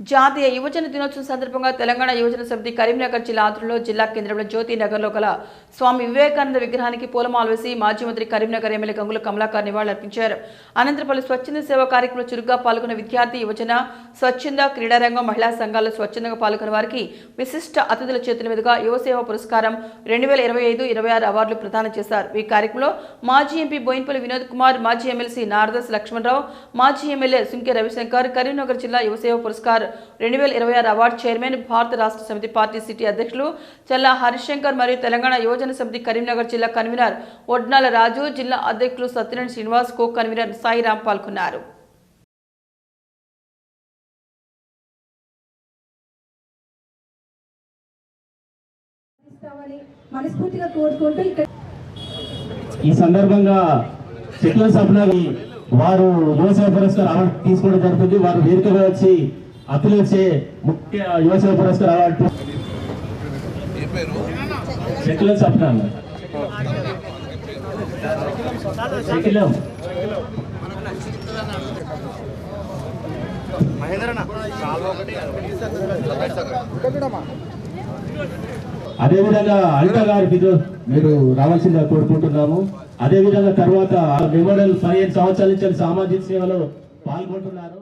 జాతీయ యువజన దినోత్సవం సందర్భంగా తెలంగాణ యువజన సమితి కరీంనగర్ జిల్లా ఆధ్వర్యంలో జిల్లా కేంద్రంలో జ్యోతి నగర్లో గల స్వామి వివేకానంద విగ్రహానికి పూలమాల వేసి మాజీ మంత్రి కరీంనగర్ ఎమ్మెల్యే గంగుల కమలాకర్ నివాళులర్పించారు. అనంతరం పలు స్వచ్ఛంద సేవా కార్యక్రమంలో చురుగ్గా పాల్గొన్న విద్యార్థి యువజన స్వచ్ఛంద క్రీడారంగం మహిళా సంఘాల్లో స్వచ్ఛందంగా పాల్గొన్న వారికి విశిష్ట అతిథుల చేతుల మీదుగా యువసేవ పురస్కారం రెండు వేల ఇరవై ఐదు ఇరవై ఆరు అవార్డులు ప్రదానం చేశారు. ఈ కార్యక్రమంలో మాజీ ఎంపీ బోయిన్పల్లి వినోద్ కుమార్ మాజీ ఎమ్మెల్సీ నారదస్ లక్ష్మణరావు మాజీ ఎమ్మెల్యే సుంకే రవిశంకర్ కరీంనగర్ జిల్లా యువసేవ పురస్కార్ రెండు వేల ఇరవై ఆరు అవార్డు చైర్మన్ భారత రాష్ట్ర సమితి పార్టీ సిటీ అధ్యక్షులు చల్లా హరిశంకర్ మరియు తెలంగాణ యువజన సమితి కరీంనగర్ జిల్లా కన్వీనర్ ఒడ్నాల రాజు జిల్లా అధ్యక్షులు సత్యనారాయణ శ్రీనివాస్ కో కన్వీనర్ సాయిరాం పాల్గొన్నారు. ఇస్తామని మనస్ఫూర్తిగా కోరుకుంటూ ఇక్కడ ఈ సందర్భంగా చెట్ల సప్నవి వారు యువసేవ పురస్కార్ అవార్డు తీసుకోవడం జరుగుతుంది. వారు వేదికగా వచ్చి అతులు వచ్చే ముఖ్య యువసేవ పురస్కార్ అవార్డు చెట్ల సప్న. చెకిలం అదేవిధంగా అనిత గారికి ఇది మీరు రావాల్సిందిగా కోరుకుంటున్నాము. అదేవిధంగా తర్వాత మెమోరియల్ పదిహేను సంవత్సరాల నుంచి సామాజిక సేవలో పాల్గొంటున్నారు.